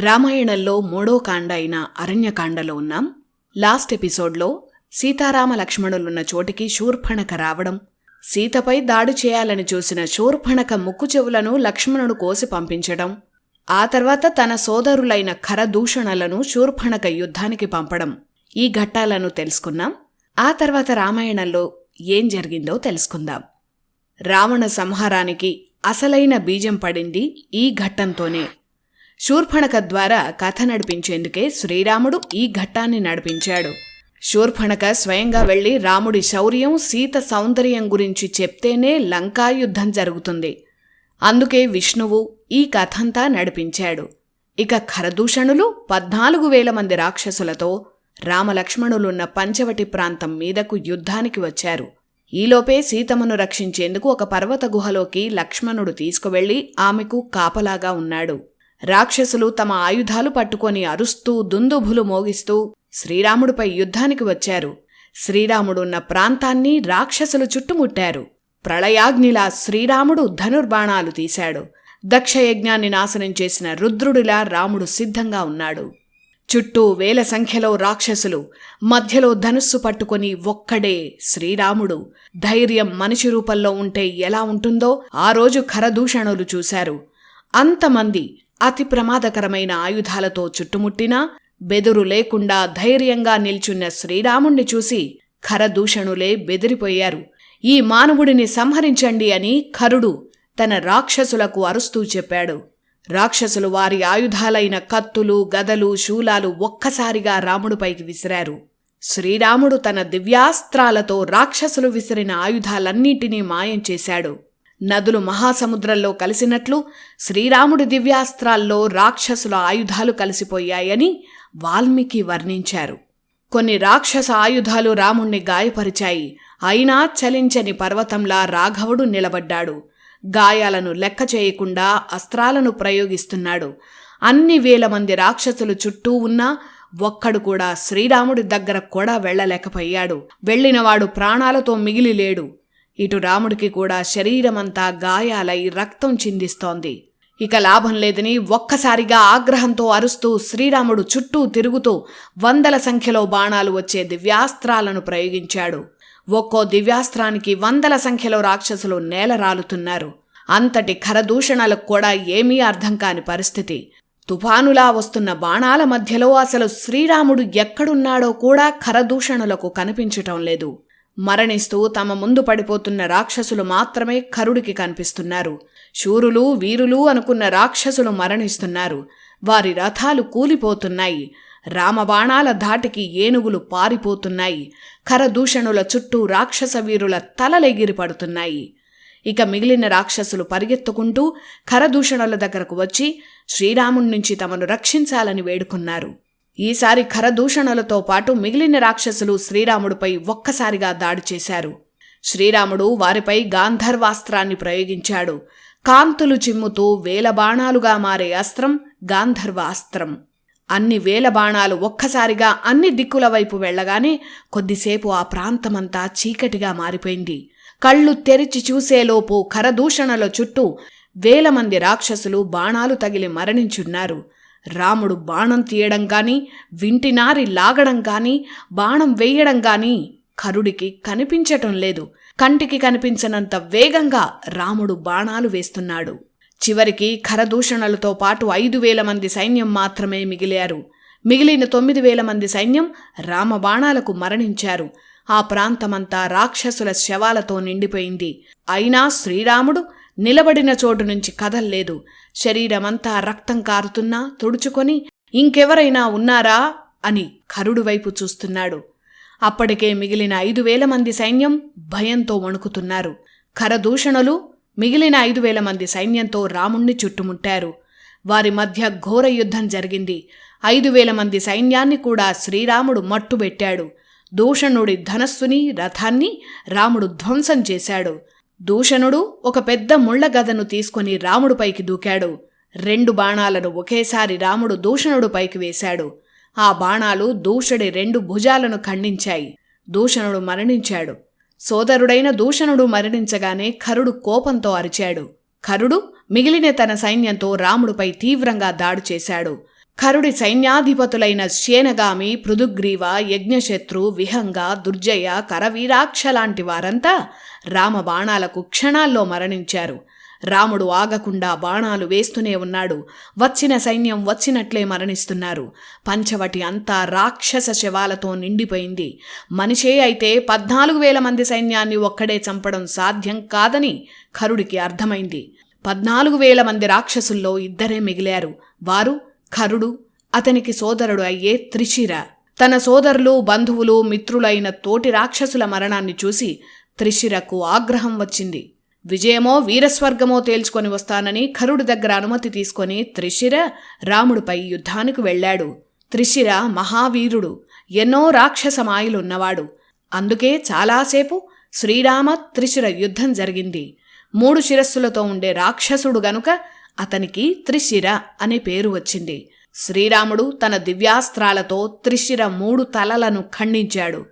రామాయణంలో మూడో కాండ అయిన అరణ్యకాండలో ఉన్నాం. లాస్ట్ ఎపిసోడ్లో సీతారామ లక్ష్మణులున్న చోటికి శూర్పణక రావడం సీతపై దాడి చేయాలని చూసిన శూర్పణక ముక్కు చెవులను లక్ష్మణుడు కోసి పంపించడం ఆ తర్వాత తన సోదరులైన ఖరదూషణలను శూర్పణక యుద్ధానికి పంపడం ఈ ఘట్టాలను తెలుసుకున్నాం. ఆ తర్వాత రామాయణంలో ఏం జరిగిందో తెలుసుకుందాం. రావణ సంహారానికి అసలైన బీజం పడింది ఈ ఘట్టంతోనే. శూర్పణక ద్వారా కథ నడిపించేందుకే శ్రీరాముడు ఈ ఘట్టాన్ని నడిపించాడు. శూర్పణక స్వయంగా వెళ్ళి రాముడి శౌర్యం సీత సౌందర్యం గురించి చెప్తేనే లంకాయుద్ధం జరుగుతుంది. అందుకే విష్ణువు ఈ కథంతా నడిపించాడు. ఇక ఖరదూషణులు పద్నాలుగు వేల మంది రాక్షసులతో రామలక్ష్మణులున్న పంచవటి ప్రాంతం మీదకు యుద్ధానికి వచ్చారు. ఈలోపే సీతమ్మను రక్షించేందుకు ఒక పర్వత గుహలోకి లక్ష్మణుడు తీసుకువెళ్ళి ఆమెకు కాపలాగా ఉన్నాడు. రాక్షసులు తమ ఆయుధాలు పట్టుకొని అరుస్తూ దుందుభులు మోగిస్తూ శ్రీరాముడిపై యుద్ధానికి వచ్చారు. శ్రీరాముడున్న ప్రాంతాన్ని రాక్షసులు చుట్టుముట్టారు. ప్రళయాగ్నిలా శ్రీరాముడు ధనుర్బాణాలు తీశాడు. దక్షయజ్ఞాన్ని నాశనం చేసిన రుద్రుడిలా రాముడు సిద్ధంగా ఉన్నాడు. చుట్టూ వేల సంఖ్యలో రాక్షసులు మధ్యలో ధనుస్సు పట్టుకొని ఒక్కడే శ్రీరాముడు. ధైర్యం మనిషి రూపంలో ఉంటే ఎలా ఉంటుందో ఆ రోజు ఖరదూషణులు చూశారు. అంతమంది అతి ప్రమాదకరమైన ఆయుధాలతో చుట్టుముట్టినా బెదురు లేకుండా ధైర్యంగా నిల్చున్న శ్రీరాముణ్ణి చూసి ఖరదూషణులే బెదిరిపోయారు. ఈ మానవుడిని సంహరించండి అని ఖరుడు తన రాక్షసులకు అరుస్తూ చెప్పాడు. రాక్షసులు వారి ఆయుధాలైన కత్తులు గదలు శూలాలు ఒక్కసారిగా రాముడిపైకి విసిరారు. శ్రీరాముడు తన దివ్యాస్త్రాలతో రాక్షసులు విసిరిన ఆయుధాలన్నిటినీ మాయం చేశాడు. నదులు మహాసముద్రంలో కలిసినట్లు శ్రీరాముడి దివ్యాస్త్రాల్లో రాక్షసుల ఆయుధాలు కలిసిపోయాయని వాల్మీకి వర్ణించారు. కొన్ని రాక్షస ఆయుధాలు రాముణ్ణి గాయపరిచాయి. అయినా చలించని పర్వతంలా రాఘవుడు నిలబడ్డాడు. గాయాలను లెక్క చేయకుండా అస్త్రాలను ప్రయోగిస్తున్నాడు. అన్ని వేల మంది రాక్షసులు చుట్టూ ఉన్నా ఒక్కడు కూడా శ్రీరాముడి దగ్గర కూడా వెళ్ళలేకపోయాడు వెళ్ళినవాడు ప్రాణాలతో మిగిలి లేడు ఇటు రాముడికి కూడా శరీరమంతా గాయాలై రక్తం చిందిస్తోంది. ఇక లాభం లేదని ఒక్కసారిగా ఆగ్రహంతో అరుస్తూ శ్రీరాముడు చుట్టూ తిరుగుతూ వందల సంఖ్యలో బాణాలు వచ్చే దివ్యాస్త్రాలను ప్రయోగించాడు. ఒక్కో దివ్యాస్త్రానికి వందల సంఖ్యలో రాక్షసులు నేలరాలుతున్నారు అంతటి ఖరదూషణలకు కూడా ఏమీ అర్థం కాని పరిస్థితి. తుఫానులా వస్తున్న బాణాల మధ్యలో అసలు శ్రీరాముడు ఎక్కడున్నాడో కూడా ఖరదూషణులకు కనిపించటం లేదు. మరణిస్తూ తమ ముందు పడిపోతున్న రాక్షసులు మాత్రమే కరుడికి కనిపిస్తున్నారు. శూరులు వీరులు అనుకున్న రాక్షసులు మరణిస్తున్నారు. వారి రథాలు కూలిపోతున్నాయి. రామబాణాల ధాటికి ఏనుగులు పారిపోతున్నాయి. కరదూషణుల చుట్టూ రాక్షస వీరుల తలలెగిరి పడుతున్నాయి. ఇక మిగిలిన రాక్షసులు పరిగెత్తుకుంటూ కరదూషణుల దగ్గరకు వచ్చి శ్రీరాముడి నుంచి తమను రక్షించాలని వేడుకున్నారు. ఈసారి ఖరదూషణులతో పాటు మిగిలిన రాక్షసులు శ్రీరాముడిపై ఒక్కసారిగా దాడి చేశారు. శ్రీరాముడు వారిపై గాంధర్వాస్త్రాన్ని ప్రయోగించాడు. కాంతులు చిమ్ముతూ వేల బాణాలుగా మారే అస్త్రం గాంధర్వ అస్త్రం అన్ని వేల బాణాలు ఒక్కసారిగా అన్ని దిక్కుల వైపు వెళ్ళగానే కొద్దిసేపు ఆ ప్రాంతమంతా చీకటిగా మారిపోయింది. కళ్ళు తెరిచి చూసేలోపు ఖరదూషణల చుట్టూ వేల మంది రాక్షసులు బాణాలు తగిలి మరణించున్నారు. రాముడు బాణం తీయడం గాని వింటినారి లాగడం గాని బాణం వేయడం గాని కరుడికి కనిపించటం లేదు. కంటికి కనిపించనంత వేగంగా రాముడు బాణాలు వేస్తున్నాడు. చివరికి ఖరదూషణలతో పాటు ఐదు వేల మంది సైన్యం మాత్రమే మిగిలారు. మిగిలిన తొమ్మిది వేల మంది సైన్యం రామబాణాలకు మరణించారు. ఆ ప్రాంతమంతా రాక్షసుల శవాలతో నిండిపోయింది. అయినా శ్రీరాముడు నిలబడిన చోటు నుంచి కదల్లేదు. శరీరమంతా రక్తం కారుతున్నా తుడుచుకొని ఇంకెవరైనా ఉన్నారా? అని కరుడు వైపు చూస్తున్నాడు. అప్పటికే మిగిలిన ఐదు వేల మంది సైన్యం భయంతో వణుకుతున్నారు. ఖరదూషణులు మిగిలిన ఐదు వేల మంది సైన్యంతో రాముణ్ణి చుట్టుముట్టారు. వారి మధ్య ఘోర యుద్ధం జరిగింది. ఐదు వేల మంది సైన్యాన్ని కూడా శ్రీరాముడు మట్టుబెట్టాడు. దూషణుడి ధనస్సుని రథాన్ని రాముడు ధ్వంసం చేశాడు. దూషణుడు ఒక పెద్ద ముళ్ళగదను తీసుకుని రాముడిపైకి దూకాడు. రెండు బాణాలను ఒకేసారి రాముడు దూషణుడుపైకి వేశాడు. ఆ బాణాలు దూషడి రెండు భుజాలను ఖండించాయి. దూషణుడు మరణించాడు. సోదరుడైన దూషణుడు మరణించగానే ఖరుడు కోపంతో అరిచాడు. ఖరుడు మిగిలిన తన సైన్యంతో రాముడిపై తీవ్రంగా దాడి చేశాడు. ఖరుడి సైన్యాధిపతులైన శేనగామి పృదుగ్రీవ యజ్ఞశత్రు విహంగ దుర్జయ కరవీరాక్ష లాంటి వారంతా రామ బాణాలకు క్షణాల్లో మరణించారు. రాముడు ఆగకుండా బాణాలు వేస్తూనే ఉన్నాడు. వచ్చిన సైన్యం వచ్చినట్లే మరణిస్తున్నారు. పంచవటి అంతా రాక్షస శవాలతో నిండిపోయింది. మనిషే అయితే పద్నాలుగు వేల మంది సైన్యాన్ని ఒక్కడే చంపడం సాధ్యం కాదని ఖరుడికి అర్థమైంది. పద్నాలుగు వేల మంది రాక్షసుల్లో ఇద్దరే మిగిలారు. వారు ఖరుడు అతనికి సోదరుడు అయ్యే త్రిశిర. తన సోదరులు బంధువులు మిత్రులైన తోటి రాక్షసుల మరణాన్ని చూసి త్రిశిరకు ఆగ్రహం వచ్చింది. విజయమో వీరస్వర్గమో తేల్చుకొని వస్తానని ఖరుడు దగ్గర అనుమతి తీసుకొని త్రిశిర రాముడిపై యుద్ధానికి వెళ్ళాడు. త్రిశిర మహావీరుడు ఎన్నో రాక్షస మాయలున్నవాడు అందుకే చాలాసేపు శ్రీరామ త్రిశిర యుద్ధం జరిగింది. మూడు శిరస్సులతో ఉండే రాక్షసుడు గనుక అతనికి త్రిశిర అనే పేరు వచ్చింది. శ్రీరాముడు తన దివ్యాస్త్రాలతో త్రిశిర మూడు తలలను ఖండించాడు.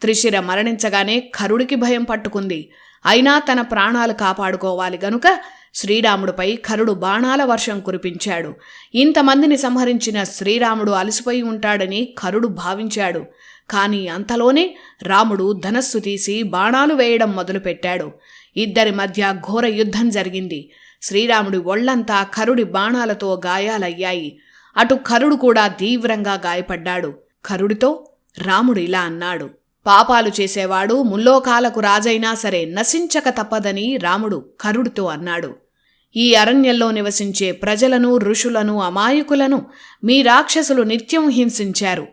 త్రిశిర మరణించగానే ఖరుడికి భయం పట్టుకుంది. అయినా తన ప్రాణాలు కాపాడుకోవాలి గనుక శ్రీరాముడిపై ఖరుడు బాణాల వర్షం కురిపించాడు. ఇంతమందిని సంహరించిన శ్రీరాముడు అలసిపోయి ఉంటాడని ఖరుడు భావించాడు. కాని అంతలోనే రాముడు ధనస్సు తీసి బాణాలు వేయడం మొదలుపెట్టాడు. ఇద్దరి మధ్య ఘోర యుద్ధం జరిగింది. శ్రీరాముడి ఒళ్ళంతా ఖరుడి బాణాలతో గాయాలయ్యాయి. అటు కరుడు కూడా తీవ్రంగా గాయపడ్డాడు. ఖరుడితో రాముడు ఇలా అన్నాడు పాపాలు చేసేవాడు ముల్లోకాలకు రాజైనా సరే నశించక తప్పదని రాముడు కరుడితో అన్నాడు. ఈ అరణ్యంలో నివసించే ప్రజలను ఋషులను అమాయకులను మీ రాక్షసులు నిత్యం హింసించారు.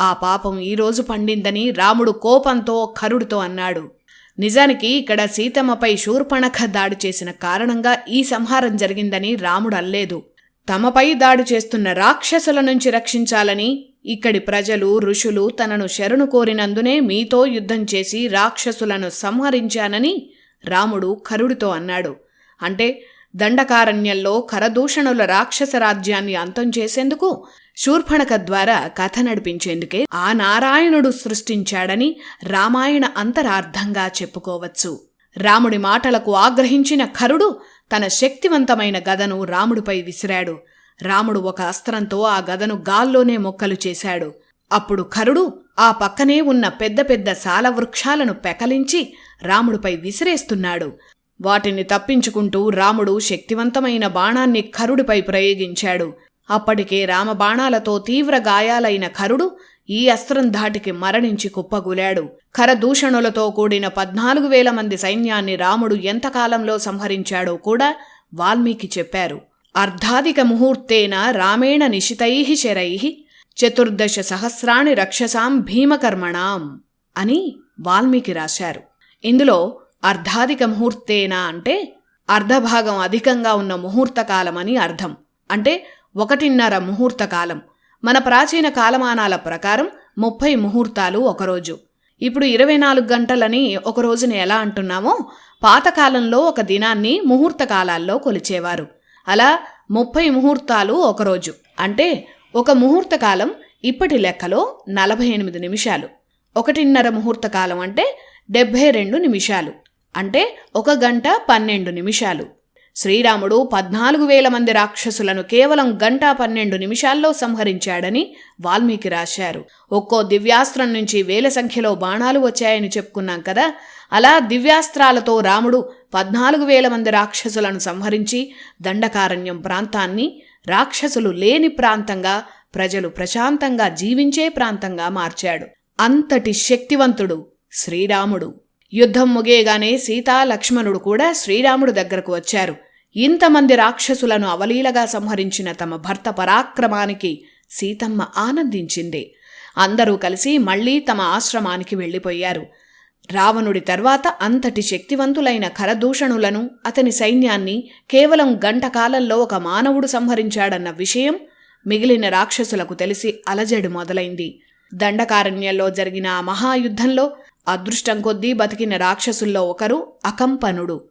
ఆ పాపం ఈరోజు పండిందని రాముడు కోపంతో కరుడుతో అన్నాడు. నిజానికి ఇక్కడ సీతమ్మపై శూర్పణఖ దాడి చేసిన కారణంగా ఈ సంహారం జరిగిందని రాముడు అల్లేదు. తమపై దాడి చేస్తున్న రాక్షసుల నుంచి రక్షించాలని ఇక్కడి ప్రజలు ఋషులు తనను శరణు కోరినందునే మీతో యుద్ధం చేసి రాక్షసులను సంహరించానని రాముడు కరుడితో అన్నాడు. అంటే దండకారణ్యంలో కరదూషణుల రాక్షస రాజ్యాన్ని అంతం చేసేందుకు శూర్పణక ద్వారా కథ నడిపించేందుకే ఆ నారాయణుడు సృష్టించాడని రామాయణ అంతరార్థంగా చెప్పుకోవచ్చు. రాముడి మాటలకు ఆగ్రహించిన ఖరుడు తన శక్తివంతమైన గదను రాముడిపై విసిరాడు. రాముడు ఒక అస్త్రంతో ఆ గదను గాల్లోనే మొక్కలు చేశాడు. అప్పుడు ఖరుడు ఆ పక్కనే ఉన్న పెద్ద పెద్ద సాలవృక్షాలను పెకలించి రాముడిపై విసిరేస్తున్నాడు. వాటిని తప్పించుకుంటూ రాముడు శక్తివంతమైన బాణాన్ని ఖరుడిపై ప్రయోగించాడు. అప్పటికే రామబాణాలతో తీవ్ర గాయాలైన ఖరుడు ఈ అస్త్రం ధాటికి మరణించి కుప్పగూలాడు. ఖరదూషణులతో కూడిన పద్నాలుగు వేల మంది సైన్యాన్ని రాముడు ఎంతకాలంలో సంహరించాడో కూడా వాల్మీకి చెప్పారు. అర్ధాధిక ముహూర్తేన రామేణ నిశితై శరై చతుర్దశ సహస్రాణి రక్షసాం భీమకర్మణాం అని వాల్మీకి రాశారు. ఇందులో అర్ధాధిక ముహూర్తేన అంటే అర్ధభాగం అధికంగా ఉన్న ముహూర్తకాలమని అర్థం. అంటే ఒకటిన్నర ముహూర్తకాలం. మన ప్రాచీన కాలమానాల ప్రకారం ముప్పై ముహూర్తాలు ఒకరోజు. ఇప్పుడు ఇరవై నాలుగు గంటలని ఒక రోజుని ఎలా అంటున్నామో పాతకాలంలో ఒక దినాన్ని ముహూర్త కాలాల్లో కొలిచేవారు. అలా ముప్పై ముహూర్తాలు ఒకరోజు. అంటే ఒక ముహూర్తకాలం ఇప్పటి లెక్కలో నలభై ఎనిమిది నిమిషాలు. ఒకటిన్నర ముహూర్తకాలం అంటే డెబ్భై రెండు నిమిషాలు. అంటే ఒక గంట పన్నెండు నిమిషాలు. శ్రీరాముడు పద్నాలుగు వేల మంది రాక్షసులను కేవలం గంట పన్నెండు నిమిషాల్లో సంహరించాడని వాల్మీకి రాశారు. ఒక్కో దివ్యాస్త్రం నుంచి వేల సంఖ్యలో బాణాలు వచ్చాయని చెప్పుకున్నాం కదా. అలా దివ్యాస్త్రాలతో రాముడు పద్నాలుగు వేల మంది రాక్షసులను సంహరించి దండకారణ్యం ప్రాంతాన్ని రాక్షసులు లేని ప్రాంతంగా ప్రజలు ప్రశాంతంగా జీవించే ప్రాంతంగా మార్చాడు. అంతటి శక్తివంతుడు శ్రీరాముడు. యుద్ధం ముగియగానే సీతా లక్ష్మణుడు కూడా శ్రీరాముడు దగ్గరకు వచ్చారు. ఇంతమంది రాక్షసులను అవలీలగా సంహరించిన తమ భర్త పరాక్రమానికి సీతమ్మ ఆనందించింది. అందరూ కలిసి మళ్ళీ తమ ఆశ్రమానికి వెళ్ళిపోయారు. రావణుడి తర్వాత అంతటి శక్తివంతులైన ఖరదూషణులను అతని సైన్యాన్ని కేవలం గంట కాలంలో ఒక మానవుడు సంహరించాడన్న విషయం మిగిలిన రాక్షసులకు తెలిసి అలజడి మొదలైంది. దండకారణ్యంలో జరిగిన ఆ మహాయుద్ధంలో అదృష్టం కొద్దీ బతికిన రాక్షసుల్లో ఒకరు అకంపనుడు.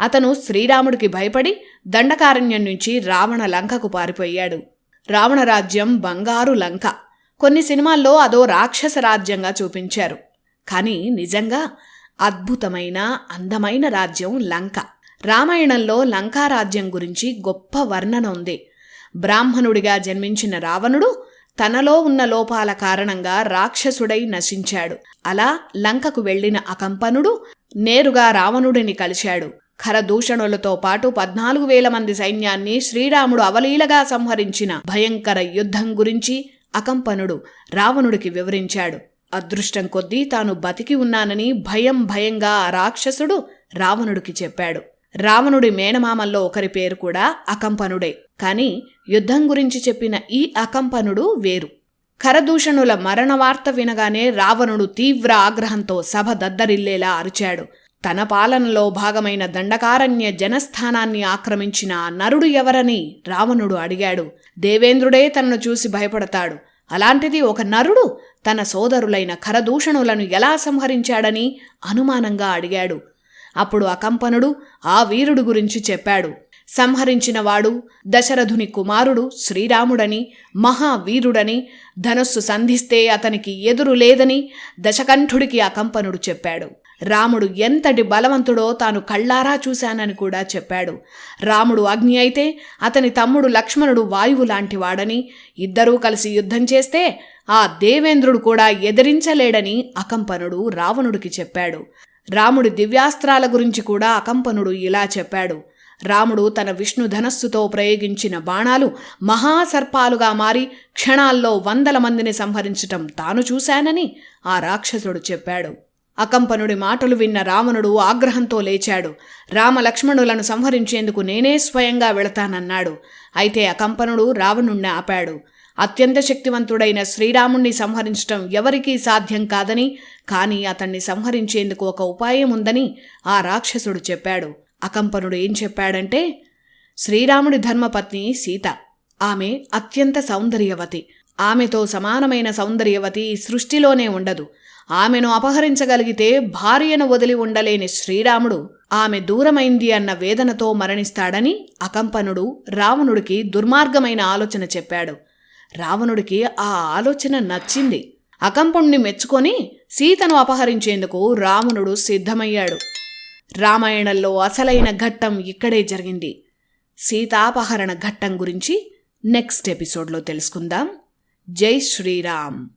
అతను శ్రీరాముడికి భయపడి దండకారణ్యం నుంచి రావణ లంకకు పారిపోయాడు. రావణ రాజ్యం బంగారు లంక. కొన్ని సినిమాల్లో అదో రాక్షస రాజ్యంగా చూపించారు. కానీ నిజంగా అద్భుతమైన అందమైన రాజ్యం లంక. రామాయణంలో లంకారాజ్యం గురించి గొప్ప వర్ణన ఉంది. బ్రాహ్మణుడిగా జన్మించిన రావణుడు తనలో ఉన్న లోపాల కారణంగా రాక్షసుడై నశించాడు. అలా లంకకు వెళ్ళిన అకంపనుడు నేరుగా రావణుడిని కలిశాడు. ఖరదూషణులతో పాటు పద్నాలుగు వేల మంది సైన్యాన్ని శ్రీరాముడు అవలీలగా సంహరించిన భయంకర యుద్ధం గురించి అకంపనుడు రావణుడికి వివరించాడు. అదృష్టం కొద్దీ తాను బతికి ఉన్నానని భయం భయంగా ఆ రాక్షసుడు రావణుడికి చెప్పాడు. రావణుడి మేనమామల్లో ఒకరి పేరు కూడా అకంపనుడే. కాని యుద్ధం గురించి చెప్పిన ఈ అకంపనుడు వేరు. ఖరదూషణుల మరణ వార్త వినగానే రావణుడు తీవ్ర ఆగ్రహంతో సభ దద్దరిల్లేలా అరిచాడు. తన పాలనలో భాగమైన దండకారణ్య జనస్థానాన్ని ఆక్రమించిన నరుడు ఎవరని రావణుడు అడిగాడు. దేవేంద్రుడే తనను చూసి భయపడతాడు. అలాంటిది ఒక నరుడు తన సోదరులైన ఖరదూషణులను ఎలా సంహరించాడని అనుమానంగా అడిగాడు. అప్పుడు అకంపనుడు ఆ వీరుడు గురించి చెప్పాడు. సంహరించినవాడు దశరథుని కుమారుడు శ్రీరాముడని మహావీరుడని ధనుస్సు సంధిస్తే అతనికి ఎదురు లేదని దశకంఠుడికి అకంపనుడు చెప్పాడు. రాముడు ఎంతటి బలవంతుడో తాను కళ్ళారా చూశానని కూడా చెప్పాడు. రాముడు అగ్ని అయితే అతని తమ్ముడు లక్ష్మణుడు వాయువు లాంటివాడని ఇద్దరూ కలిసి యుద్ధం చేస్తే ఆ దేవేంద్రుడు కూడా ఎదిరించలేడని అకంపనుడు రావణుడికి చెప్పాడు. రాముడి దివ్యాస్త్రాల గురించి కూడా అకంపనుడు ఇలా చెప్పాడు. రాముడు తన విష్ణు ధనస్సుతో ప్రయోగించిన బాణాలు మహాసర్పాలుగా మారి క్షణాల్లో వందల మందిని సంహరించటం తాను చూశానని ఆ రాక్షసుడు చెప్పాడు. అకంపనుడి మాటలు విన్న రావణుడు ఆగ్రహంతో లేచాడు. రామలక్ష్మణులను సంహరించేందుకు నేనే స్వయంగా వెళతానన్నాడు. అయితే అకంపనుడు రావణుణ్ణి ఆపాడు. అత్యంత శక్తివంతుడైన శ్రీరాముణ్ణి సంహరించటం ఎవరికీ సాధ్యం కాదని కానీ అతన్ని సంహరించేందుకు ఒక ఉపాయం ఉందని ఆ రాక్షసుడు చెప్పాడు. అకంపనుడు ఏం చెప్పాడంటే శ్రీరాముడి ధర్మపత్ని సీత. ఆమె అత్యంత సౌందర్యవతి. ఆమెతో సమానమైన సౌందర్యవతి సృష్టిలోనే ఉండదు. ఆమెను అపహరించగలిగితే భార్యను వదిలి ఉండలేని శ్రీరాముడు ఆమె దూరమైంది అన్న వేదనతో మరణిస్తాడని అకంపనుడు రావణుడికి దుర్మార్గమైన ఆలోచన చెప్పాడు. రావణుడికి ఆ ఆలోచన నచ్చింది. అకంపుణ్ణి మెచ్చుకొని సీతను అపహరించేందుకు రావణుడు సిద్ధమయ్యాడు. రామాయణంలో అసలైన ఘట్టం ఇక్కడే జరిగింది. సీతాపహరణ ఘట్టం గురించి నెక్స్ట్ ఎపిసోడ్లో తెలుసుకుందాం. జై శ్రీరామ్.